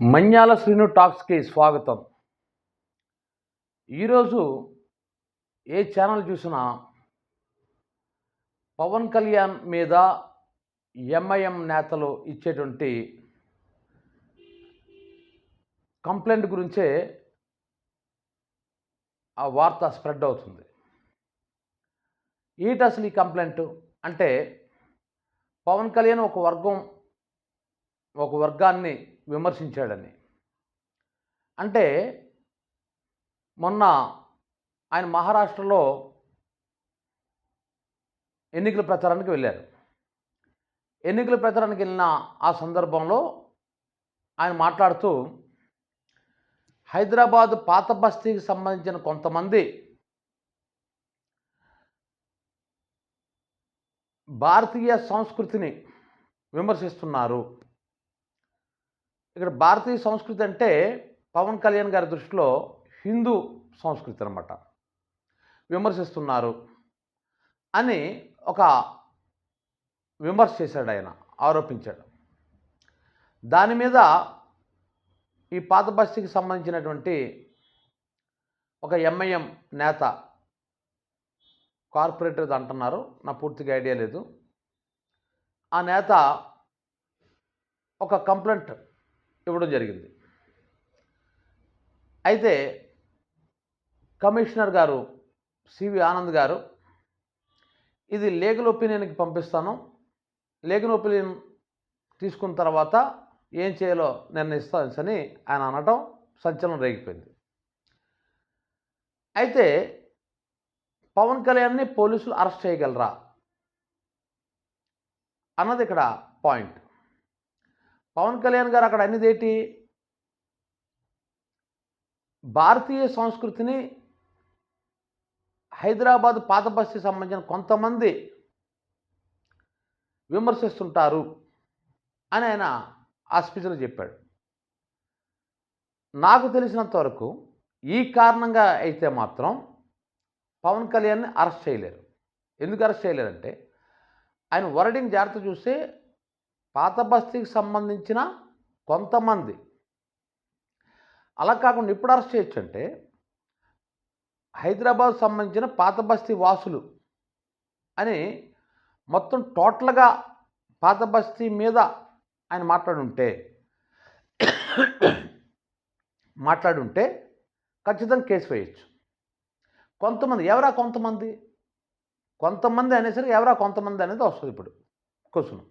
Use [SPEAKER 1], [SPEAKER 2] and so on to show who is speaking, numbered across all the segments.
[SPEAKER 1] మన్యాల శ్రీను టాక్స్కి స్వాగతం. ఈరోజు ఏ ఛానల్ చూసినా పవన్ కళ్యాణ్ మీద ఎంఐఎం నేతలు ఇచ్చేటువంటి కంప్లైంట్ గురించే ఆ వార్త స్ప్రెడ్ అవుతుంది. ఏంటి అసలు ఈ కంప్లైంట్? అంటే పవన్ కళ్యాణ్ ఒక వర్గం ఒక వర్గాన్ని విమర్శించాడని. అంటే మొన్న ఆయన మహారాష్ట్రలో ఎన్నికల ప్రచారానికి వెళ్ళారు. ఎన్నికల ప్రచారానికి వెళ్ళిన ఆ సందర్భంలో ఆయన మాట్లాడుతూ హైదరాబాద్ పాత బస్తీకి సంబంధించిన కొంతమంది భారతీయ సంస్కృతిని విమర్శిస్తున్నారు. ఇక్కడ భారతీయ సంస్కృతి అంటే పవన్ కళ్యాణ్ గారి దృష్టిలో హిందూ సంస్కృతి అనమాట విమర్శిస్తున్నారు అని ఒక విమర్శ చేశాడు ఆయన ఆరోపించాడు. దాని మీద ఈ పాత బస్తీకి సంబంధించినటువంటి ఒక ఎంఐఎం నేత కార్పొరేటర్ అంటున్నారు. నా పూర్తిగా ఐడియా లేదు. ఆ నేత ఒక కంప్లైంట్ ఇవ్వడం జరిగింది. అయితే కమిషనర్ గారు సివి ఆనంద్ గారు ఇది లీగల్ ఒపీనియన్కి పంపిస్తాను. లీగల్ ఒపీనియన్ తీసుకున్న తర్వాత ఏం చేయాలో నిర్ణయిస్తానని ఆయన అనటం సంచలనం రేగిపోయింది. అయితే పవన్ కళ్యాణ్ని పోలీసులు అరెస్ట్ చేయగలరా? అన్నది ఇక్కడ పాయింట్. పవన్ కళ్యాణ్ గారు అక్కడ అన్నిదేటి భారతీయ సంస్కృతిని హైదరాబాద్ పాత బస్తీ సంబంధించిన కొంతమంది విమర్శిస్తుంటారు అని ఆయన ఆ స్పీచ్లో చెప్పాడు. నాకు తెలిసినంత వరకు ఈ కారణంగా అయితే మాత్రం పవన్ కళ్యాణ్ని అరెస్ట్ చేయలేరు. ఎందుకు అరెస్ట్ చేయలేరంటే ఆయన వర్డింగ్ జాగ్రత్త చూస్తే పాత బస్తీకి సంబంధించిన కొంతమంది. అలా కాకుండా ఇప్పుడు అరెస్ట్ చేయొచ్చు అంటే హైదరాబాద్ సంబంధించిన పాత బస్తీ వాసులు అని మొత్తం టోటల్గా పాత బస్తీ మీద ఆయన మాట్లాడుంటే మాట్లాడుంటే ఖచ్చితంగా కేసు వేయచ్చు. కొంతమంది ఎవరా కొంతమంది? కొంతమంది అనేసరికి ఎవరా కొంతమంది అనేది వస్తుంది ఇప్పుడు. క్వశ్చన్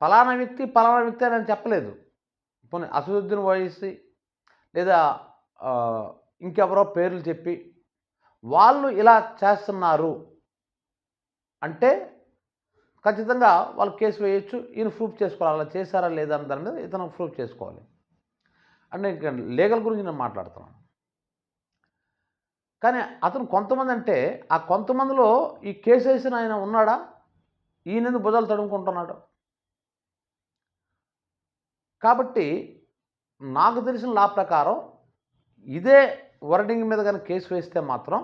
[SPEAKER 1] ఫలానా వ్యక్తి ఫలానా వ్యక్తి అని చెప్పలేదు. పోనీ అసదుద్దీన్ వయసి లేదా ఇంకెవరో పేర్లు చెప్పి వాళ్ళు ఇలా చేస్తున్నారు అంటే ఖచ్చితంగా వాళ్ళు కేసు వేయొచ్చు ఈయన ప్రూఫ్ చేసుకోవాలి అలా చేశారా లేదా అన్న దాని మీద ఇతను ప్రూఫ్ చేసుకోవాలి. అంటే ఇంకా లీగల్ గురించి నేను మాట్లాడుతున్నాను. కానీ అతను కొంతమంది అంటే ఆ కొంతమందిలో ఈ కేసు వేసిన ఆయన ఉన్నాడా? ఈయనెందుకు భుజాలు తడుముకుంటున్నాడు? కాబట్టి నాకు తెలిసిన లా ప్రకారం ఇదే వర్డింగ్ మీద కానీ కేసు వేస్తే మాత్రం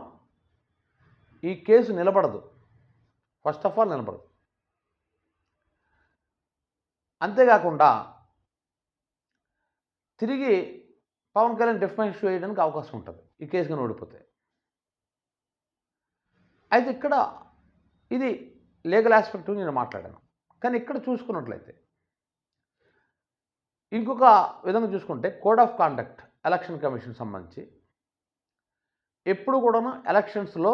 [SPEAKER 1] ఈ కేసు నిలబడదు. ఫస్ట్ ఆఫ్ ఆల్ నిలబడదు. అంతేకాకుండా తిరిగి పవన్ కళ్యాణ్ డిఫెన్స్ చేయడానికి అవకాశం ఉంటుంది. ఈ కేసు కానీ ఓడిపోతే. అయితే ఇక్కడ ఇది లీగల్ ఆస్పెక్ట్ నేను మాట్లాడాను. కానీ ఇక్కడ చూసుకున్నట్లయితే ఇంకొక విధంగా చూసుకుంటే code of conduct election commission సంబంధించి ఎప్పుడు కూడాను ఎలక్షన్స్లో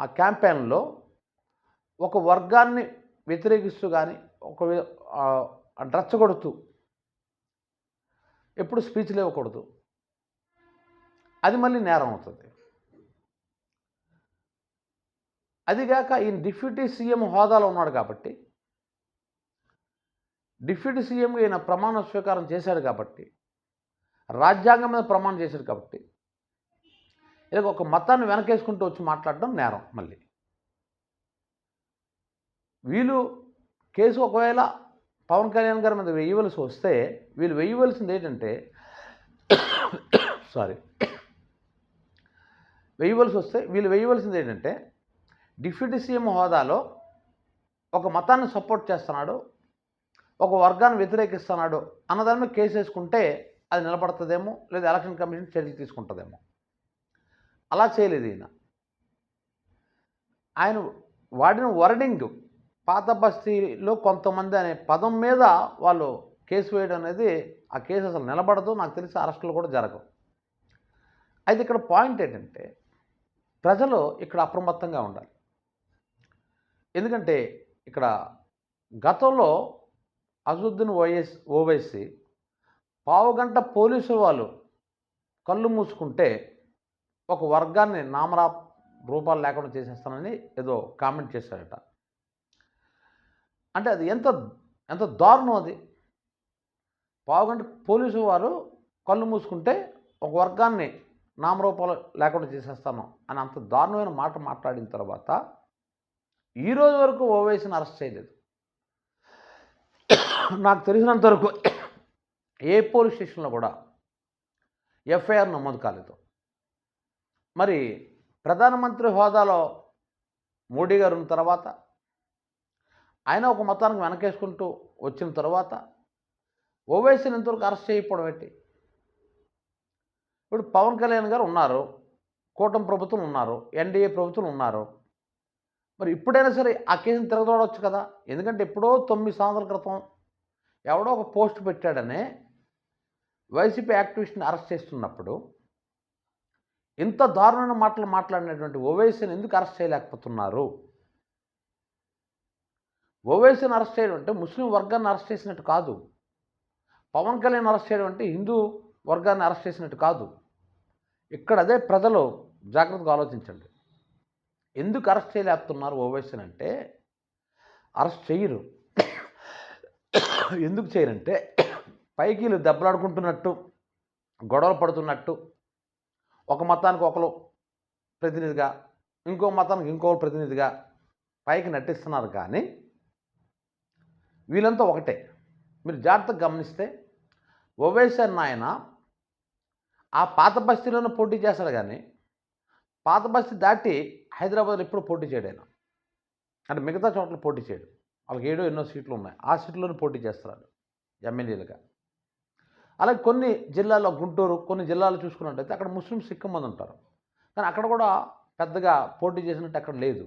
[SPEAKER 1] ఆ క్యాంపెయిన్లో ఒక వర్గాన్ని వ్యతిరేకిస్తూ కానీ ఒక రచ్చగొడుతూ ఎప్పుడు స్పీచ్లు ఇవ్వకూడదు. అది మళ్ళీ నేరం అవుతుంది. అదిగాక ఈయన డిప్యూటీ సీఎం హోదాలో ఉన్నాడు కాబట్టి డిప్యూటీ సీఎంగా ఈయన ప్రమాణ స్వీకారం చేశాడు కాబట్టి రాజ్యాంగం మీద ప్రమాణం చేశాడు కాబట్టి ఇలా ఒక మతాన్ని వెనకేసుకుంటూ వచ్చి మాట్లాడడం నేరం మళ్ళీ. వీళ్ళు కేసు ఒకవేళ పవన్ కళ్యాణ్ గారి మీద వేయవలసి వస్తే వీళ్ళు వేయవలసింది ఏంటంటే సారీ వేయవలసి వస్తే వీళ్ళు వేయవలసింది ఏంటంటే డిప్యూటీ సీఎం హోదాలో ఒక మతాన్ని సపోర్ట్ చేస్తున్నాడు ఒక వర్గాన్ని వ్యతిరేకిస్తున్నాడు అన్నదాని మీద కేసు వేసుకుంటే అది నిలబడుతుందేమో లేదా ఎలక్షన్ కమిషన్ చర్యలు తీసుకుంటుందేమో. అలా చేయలేదు ఈయన. ఆయన వాడిన వర్డింగ్ పాత బస్తీలో కొంతమంది అనే పదం మీద వాళ్ళు కేసు వేయడం అనేది ఆ కేసు అసలు నిలబడదు నాకు తెలిసి అరెస్టులు కూడా జరగవు. అయితే ఇక్కడ పాయింట్ ఏంటంటే ప్రజలు ఇక్కడ అప్రమత్తంగా ఉండాలి. ఎందుకంటే ఇక్కడ గతంలో అజుద్దీన్ ఓఎస్ ఓవైసీ పావుగంట పోలీసు వాళ్ళు కళ్ళు మూసుకుంటే ఒక వర్గాన్ని నామరా రూపాలు లేకుండా చేసేస్తానని ఏదో కామెంట్ చేశాడట అంటే అది ఎంత ఎంత దారుణం అది. పావుగంట పోలీసు వారు కళ్ళు మూసుకుంటే ఒక వర్గాన్ని నామరూపాలు లేకుండా చేసేస్తాను అని అంత దారుణమైన మాట మాట్లాడిన తర్వాత ఈ రోజు వరకు ఓవైసీని అరెస్ట్ చేయలేదు. నాకు తెలిసినంత వరకు ఏ పోలీస్ స్టేషన్లో కూడా ఎఫ్ఐఆర్ నమోదు కాలేదు. మరి ప్రధానమంత్రి హోదాలో మోడీ గారు ఉన్న తర్వాత ఆయన ఒక మతానికి వెనకేసుకుంటూ వచ్చిన తర్వాత ఓవైసీని ఇంతవరకు అరెస్ట్ చేయకపోవడం ఏంటి? ఇప్పుడు పవన్ కళ్యాణ్ గారు ఉన్నారు కూటమి ప్రభుత్వం ఉన్నారు ఎన్డీఏ ప్రభుత్వం ఉన్నారు. మరి ఇప్పుడైనా సరే ఆ కేసును తిరగదోడవచ్చు కదా? ఎందుకంటే ఎప్పుడో తొమ్మిది సంవత్సరాల క్రితం ఎవడో ఒక పోస్ట్ పెట్టాడని వైసీపీ యాక్టివిస్ట్ని అరెస్ట్ చేస్తున్నప్పుడు ఇంత దారుణమైన మాటలు మాట్లాడినటువంటి ఓవైసీని ఎందుకు అరెస్ట్ చేయలేకపోతున్నారు? ఓవైసీని అరెస్ట్ చేయడం అంటే ముస్లిం వర్గాన్ని అరెస్ట్ చేసినట్టు కాదు. పవన్ కళ్యాణ్ అరెస్ట్ చేయడం అంటే హిందూ వర్గాన్ని అరెస్ట్ చేసినట్టు కాదు. ఇక్కడ అదే ప్రజలు జాగ్రత్తగా ఆలోచించండి. ఎందుకు అరెస్ట్ చేయలేకపోతున్నారు ఓవైసీని అంటే అరెస్ట్ చేయరు. ఎందుకు చేయరంటే పైకి వీళ్ళు దెబ్బలాడుకుంటున్నట్టు గొడవలు పడుతున్నట్టు ఒక మతానికి ఒకరు ప్రతినిధిగా ఇంకో మతానికి ఇంకో ప్రతినిధిగా పైకి నటిస్తున్నారు కానీ వీళ్ళంతా ఒకటే. మీరు జాగ్రత్తగా గమనిస్తే ఓవైసీ నాయన ఆ పాత బస్తీలోనే పోటీ చేస్తాడు కానీ పాత బస్తీ దాటి హైదరాబాద్లో ఎప్పుడు పోటీ చేయడు అంటే మిగతా చోట్ల పోటీ చేయడు. వాళ్ళకి ఏడో ఎన్నో సీట్లు ఉన్నాయి. ఆ సీట్లోనే పోటీ చేస్తున్నారు ఎమ్మెల్యేలుగా. అలాగే కొన్ని జిల్లాల్లో గుంటూరు కొన్ని జిల్లాలు చూసుకున్నట్టయితే అక్కడ ముస్లిమ్స్ ఎక్కువ మంది ఉంటారు. కానీ అక్కడ కూడా పెద్దగా పోటీ చేసినట్టు అక్కడ లేదు.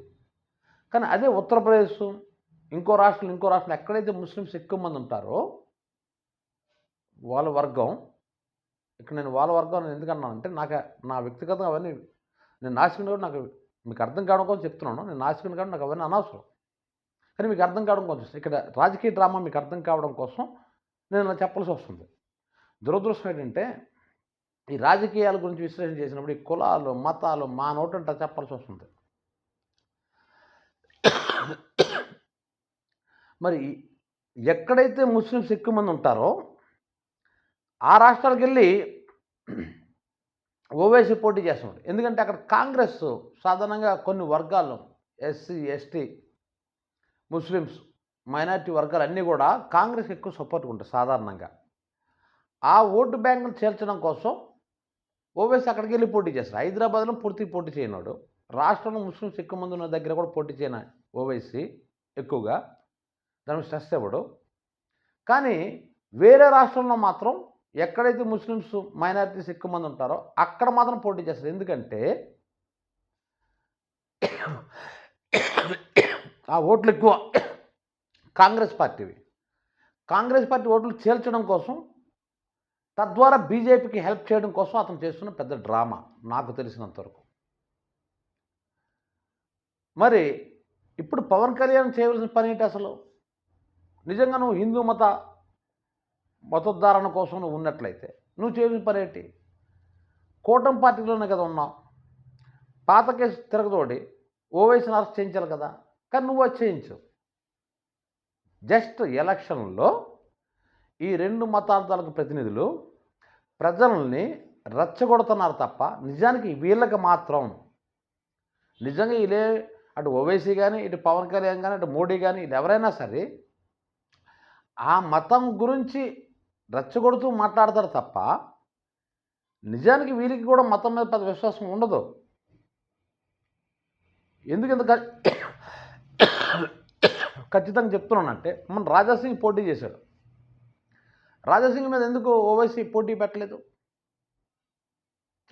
[SPEAKER 1] కానీ అదే ఉత్తరప్రదేశ్ ఇంకో రాష్ట్రం ఇంకో రాష్ట్రం ఎక్కడైతే ముస్లిమ్స్ ఎక్కువ మంది ఉంటారో వాళ్ళ వర్గం ఇక్కడ నేను వాళ్ళ వర్గం నేను ఎందుకన్నానంటే నాకు నా వ్యక్తిగతంగా అవన్నీ నేను నాశకుని కూడా నాకు మీకు అర్థం కావడం కోసం చెప్తున్నాను. నేను నాశకుని కావడం నాకు అవన్నీ అనవసరం. కానీ మీకు అర్థం కావడం కోసం ఇక్కడ రాజకీయ డ్రామా మీకు అర్థం కావడం కోసం నేను అలా చెప్పాల్సి వస్తుంది. దురదృష్టం ఏంటంటే ఈ రాజకీయాల గురించి విశ్లేషణ చేసినప్పుడు ఈ కులాలు మతాలు మా నోటంట చెప్పాల్సి వస్తుంది. మరి ఎక్కడైతే ముస్లిమ్స్ ఎక్కువ మంది ఉంటారో ఆ రాష్ట్రాలకు వెళ్ళి ఓవైసీ పోటీ చేస్తున్నాడు ఎందుకంటే అక్కడ కాంగ్రెస్ సాధారణంగా కొన్ని వర్గాలు ఎస్సీ ఎస్టీ ముస్లిమ్స్ మైనారిటీ వర్గాలు అన్నీ కూడా కాంగ్రెస్ ఎక్కువ సపోర్ట్ ఉంటాయి సాధారణంగా. ఆ ఓటు బ్యాంకును చేర్చడం కోసం ఓవైసీ అక్కడికి వెళ్ళి పోటీ చేస్తారు. హైదరాబాద్లో పూర్తి పోటీ చేయనాడు రాష్ట్రంలో ముస్లిమ్స్ ఎక్కువ మంది ఉన్న దగ్గర కూడా పోటీ చేయన ఓవైసీ ఎక్కువగా దాని స్ట్రెస్ ఇవ్వడు. కానీ వేరే రాష్ట్రంలో మాత్రం ఎక్కడైతే ముస్లిమ్స్ మైనారిటీస్ ఎక్కువ మంది ఉంటారో అక్కడ మాత్రం పోటీ చేస్తారు. ఎందుకంటే ఆ ఓట్లు ఎక్కువ. కాంగ్రెస్ పార్టీవి. కాంగ్రెస్ పార్టీ ఓట్లు చేల్చడం కోసం తద్వారా బీజేపీకి హెల్ప్ చేయడం కోసం అతను చేస్తున్న పెద్ద డ్రామా నాకు తెలిసినంతవరకు మరి ఇప్పుడు పవన్ కళ్యాణ్ చేయవలసిన పని ఏంటి అసలు? నిజంగా నువ్వు హిందూ మత మతోద్ధారణ కోసం నువ్వు ఉన్నట్లయితే నువ్వు చేయవలసిన పని ఏంటి? కూటమి పార్టీలోనే కదా ఉన్నావు. పాత కేసు తిరగదోడి ఓవైసీని అరెస్ట్ చేయించాలి కదా. కానీ నువ్వు వచ్చేయించు చేయించు జస్ట్ ఎలక్షన్లో ఈ రెండు మతార్థాలకు ప్రతినిధులు ప్రజల్ని రచ్చగొడుతున్నారు తప్ప నిజానికి వీళ్ళకి మాత్రం నిజంగా వీళ్ళే అటు ఓవైసీ కానీ ఇటు పవన్ కళ్యాణ్ కానీ అటు మోడీ కానీ ఇది ఎవరైనా సరే ఆ మతం గురించి రచ్చగొడుతూ మాట్లాడతారు తప్ప నిజానికి వీరికి కూడా మతం మీద పెద్ద విశ్వాసం ఉండదు. ఎందుకు ఇంత ఖచ్చితంగా చెప్తున్నానంటే మన రాజాసింగ్ పోటీ చేశాడు. రాజాసింగ్ మీద ఎందుకు ఓవైసీ పోటీ పెట్టలేదు?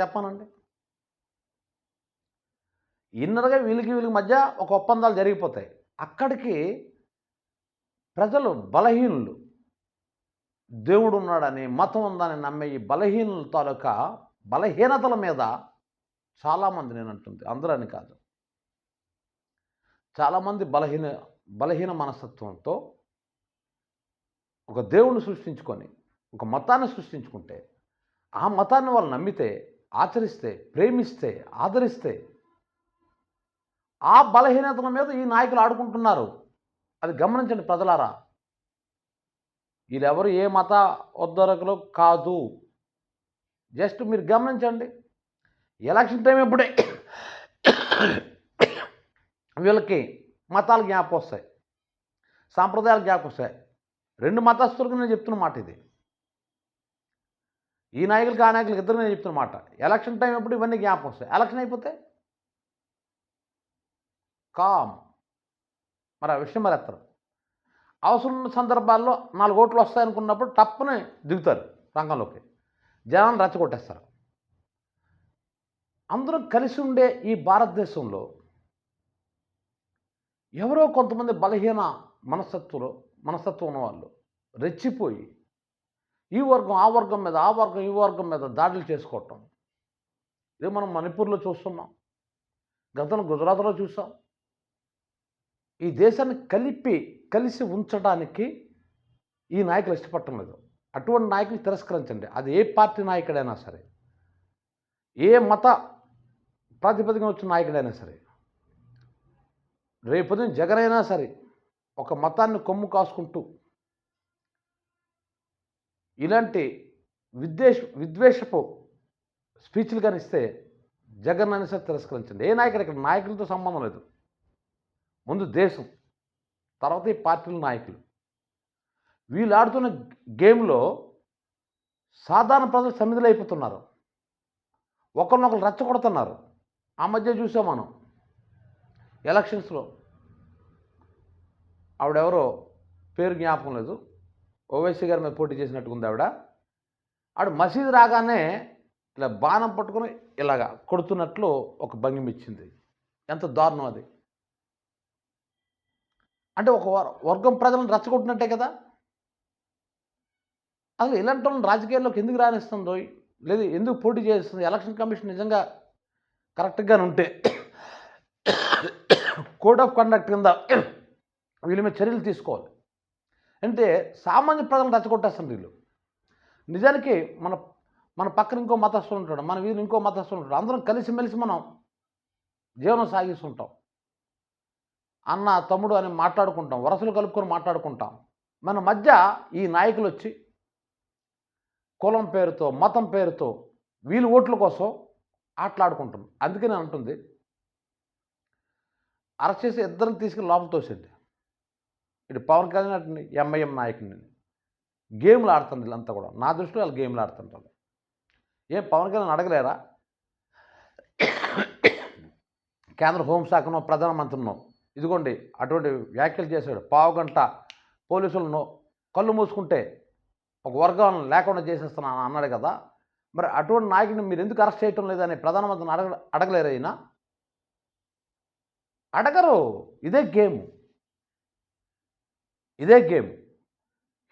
[SPEAKER 1] చెప్పానండి. ఇన్నర్గా వీళ్ళకి వీళ్ళకి మధ్య ఒక ఒప్పందాలు జరిగిపోతాయి. అక్కడికి ప్రజలు బలహీనులు. దేవుడు ఉన్నాడని మతం ఉందని నమ్మే ఈ బలహీనుల తాలూకా బలహీనతల మీద చాలామంది నేను అంటుంది అందరని కాదు. చాలామంది బలహీన బలహీన మనస్తత్వంతో ఒక దేవుణ్ణి సృష్టించుకొని ఒక మతాన్ని సృష్టించుకుంటే ఆ మతాన్ని వాళ్ళు నమ్మితే ఆచరిస్తే ప్రేమిస్తే ఆదరిస్తే ఆ బలహీనతల మీద ఈ నాయకులు ఆడుకుంటున్నారు. అది గమనించండి ప్రజలారా. వీళ్ళెవరు ఏ మత ఉద్ధరకులు కాదు. జస్ట్ మీరు గమనించండి. ఎలక్షన్ టైం ఎప్పుడే వీళ్ళకి మతాలు జ్ఞాపకం వస్తాయి సాంప్రదాయాలు జ్ఞాపకం వస్తాయి రెండు మతస్థులకు నేను చెప్తున్న మాట ఇది. ఈ నాయకులకి ఆ నాయకులకి ఇద్దరు నేను చెప్తున్న మాట. ఎలక్షన్ టైం ఎప్పుడు ఇవన్నీ జ్ఞాపకం వస్తాయి ఎలక్షన్ అయిపోతే? కామ్. మరి ఆ విషయం మరి ఎత్తరు. అవసరం ఉన్న సందర్భాల్లో నాలుగు ఓట్లు వస్తాయనుకున్నప్పుడు టప్పుని దిగుతారు రంగంలోకి. జనాలను రచ్చగొట్టేస్తారు. అందరూ కలిసి ఉండే ఈ భారతదేశంలో ఎవరో కొంతమంది బలహీన మనస్తత్వంలో మనస్తత్వం ఉన్నవాళ్ళు రెచ్చిపోయి ఈ వర్గం ఆ వర్గం మీద ఆ వర్గం ఈ వర్గం మీద దాడులు చేసుకోవటం. ఇది మనం మణిపూర్లో చూస్తున్నాం. గతంలో గుజరాత్లో చూసాం. ఈ దేశాన్ని కలిపి కలిసి ఉంచడానికి ఈ నాయకులు ఇష్టపడటం లేదు. అటువంటి నాయకులు తిరస్కరించండి. అది ఏ పార్టీ నాయకుడైనా సరే ఏ మత ప్రాతిపదికన వచ్చిన నాయకుడైనా సరే రేపు జగన్ అయినా సరే ఒక మతాన్ని కొమ్ము కాసుకుంటూ ఇలాంటి విద్వేష విద్వేషపు స్పీచ్లు కానీ ఇస్తే జగన్ అని సరే తిరస్కరించండి. ఏ నాయకుడు ఇక్కడ? నాయకులతో సంబంధం లేదు. ముందు దేశం తర్వాత ఈ పార్టీల నాయకులు. వీళ్ళు ఆడుతున్న గేమ్లో సాధారణ ప్రజలు సమిధులు అయిపోతున్నారు ఒకరినొకరు రెచ్చగొడుతున్నారు. ఆ మధ్య చూసాం మనం. ఎలక్షన్స్లో ఆవిడెవరో పేరు జ్ఞాపకం లేదు. ఓవైసీ గారి మీద పోటీ చేసినట్టుగా ఉంది ఆవిడ. ఆవిడ మసీదు రాగానే ఇలా బాణం పట్టుకొని ఇలాగా కొడుతున్నట్లు ఒక భంగిం ఇచ్చింది. ఎంత దారుణం అది. అంటే ఒక వర్గం ప్రజలను రచ్చగొట్టినట్టే కదా. అసలు ఇలాంటి వాళ్ళని రాజకీయాల్లోకి ఎందుకు రాణిస్తుందో లేదు ఎందుకు పోటీ చేస్తుంది? ఎలక్షన్ కమిషన్ నిజంగా కరెక్ట్గానే ఉంటే కోడ్ ఆఫ్ కండక్ట్ కింద వీళ్ళ మీద చర్యలు తీసుకోవాలి. అంటే సామాన్య ప్రజలను రచ్చగొట్టేస్తారు వీళ్ళు. నిజానికి మన మన పక్కన ఇంకో మతస్థులు ఉంటాడు మన వీళ్ళు ఇంకో మతస్థులు ఉంటాడు. అందరం కలిసిమెలిసి మనం జీవనం సాగిస్తుంటాం. అన్న తమ్ముడు అని మాట్లాడుకుంటాం వరసలు కలుపుకొని మాట్లాడుకుంటాం. మన మధ్య ఈ నాయకులు వచ్చి కులం పేరుతో మతం పేరుతో వీళ్ళు ఓట్ల కోసం ఆటలాడుకుంటాం అందుకే నేను అంటుంది అరెస్ట్ చేసి ఇద్దరిని తీసుకుని లోపల తోసండి ఇటు పవన్ కళ్యాణ్ అటు ఎంఐఎం నాయకుడిని గేమ్లు ఆడుతుంది వీళ్ళంతా కూడా. నా దృష్టిలో వాళ్ళు గేమ్లు ఆడుతుంటారు. ఏం పవన్ కళ్యాణ్ అడగలేరా? కేంద్ర హోంశాఖనో ప్రధానమంత్రినో ఇదిగోండి అటువంటి వ్యాఖ్యలు చేశాడు. పావు గంట పోలీసులను కళ్ళు మూసుకుంటే ఒక వర్గాలను లేకుండా చేసేస్తున్నాను అన్నాడు కదా. మరి అటువంటి నాయకుడిని మీరు ఎందుకు అరెస్ట్ చేయటం లేదని ప్రధానమంత్రిని అడగ అడగలేరు అయినా అడగరు. ఇదే గేమ్. ఇదే గేమ్.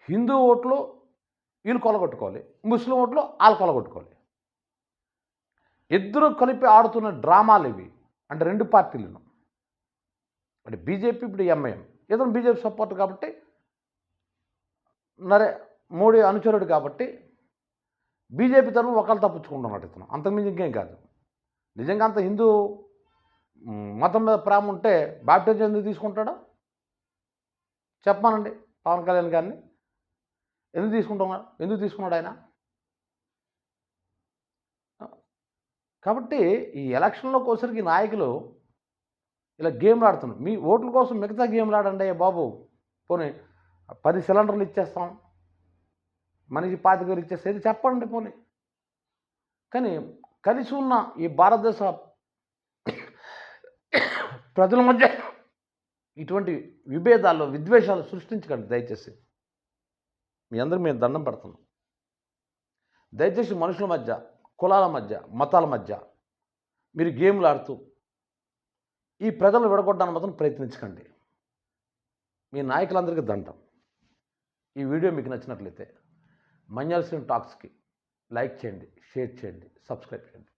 [SPEAKER 1] హిందూ ఓట్లు వీళ్ళు కొలగొట్టుకోవాలి. ముస్లిం ఓట్లు వాళ్ళు కొలగొట్టుకోవాలి. ఇద్దరు కలిపి ఆడుతున్న డ్రామాలు ఇవి. అంటే రెండు పార్టీలను. అంటే బీజేపీ ఇప్పుడు ఎంఐఎం. ఇతను బీజేపీ సపోర్ట్ కాబట్టి నరే మోడీ అనుచరుడు కాబట్టి బీజేపీ తరఫున ఒకళ్ళు తప్పించుకుంటున్నాడు ఇతను. అంతకుమించి ఇంకేం కాదు. నిజంగా అంత హిందూ మతం మీద ప్రేమ ఉంటే బాప్టిజం ఎందుకు తీసుకుంటాడా? చెప్పమానండి పవన్ కళ్యాణ్ గారిని. ఎందుకు తీసుకుంటున్నాడు ఎందుకు తీసుకున్నాడు ఆయన? కాబట్టి ఈ ఎలక్షన్లోకి వచ్చరికి నాయకులు ఇలా గేమ్లు ఆడుతున్నారు. మీ ఓట్ల కోసం మిగతా గేమ్లు ఆడండి అయ్యా బాబు. పోనీ పది సిలిండర్లు ఇచ్చేస్తాం. మనిషి పాతికలు ఇచ్చేస్తే ఇది చెప్పండి పోనీ. కానీ కలిసి ఉన్న ఈ భారతదేశ ప్రజల మధ్య ఇటువంటి విభేదాల్లో విద్వేషాలు సృష్టించకండి దయచేసి. మీ అందరూ మేము దండం పెడుతున్నాం. దయచేసి మనుషుల మధ్య కులాల మధ్య మతాల మధ్య మీరు గేమ్లు ఆడుతూ ఈ ప్రజలు విడగొట్టడానికి మాత్రం ప్రయత్నించకండి. మీ నాయకులందరికీ దండం. ఈ వీడియో మీకు నచ్చినట్లయితే మంజాల్ సింగ్ టాక్స్కి లైక్ చేయండి షేర్ చేయండి సబ్స్క్రైబ్ చేయండి.